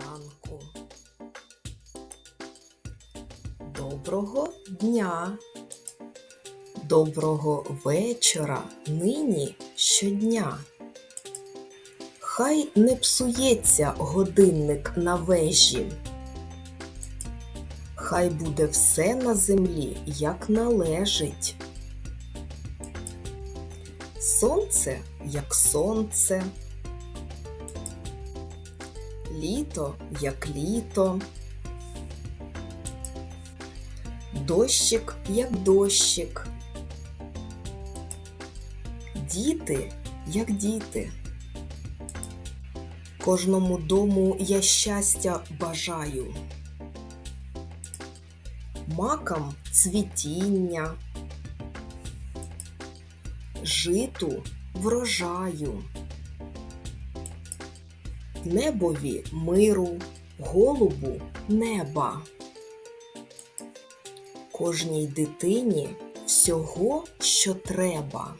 ранку. Доброго дня. Доброго вечора нині щодня. Хай не псується годинник на вежі. Хай буде все на землі, як належить. Сонце, як сонце. Літо, як літо. Дощик, як дощик. Діти, як діти. Кожному дому я щастя бажаю. Макам цвітіння, житу врожаю, небові миру, голубу неба. Кожній дитині всього, що треба.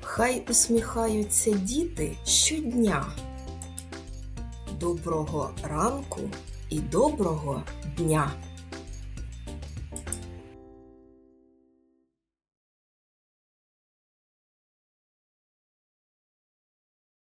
Хай усміхаються діти щодня. Доброго ранку і доброго дня!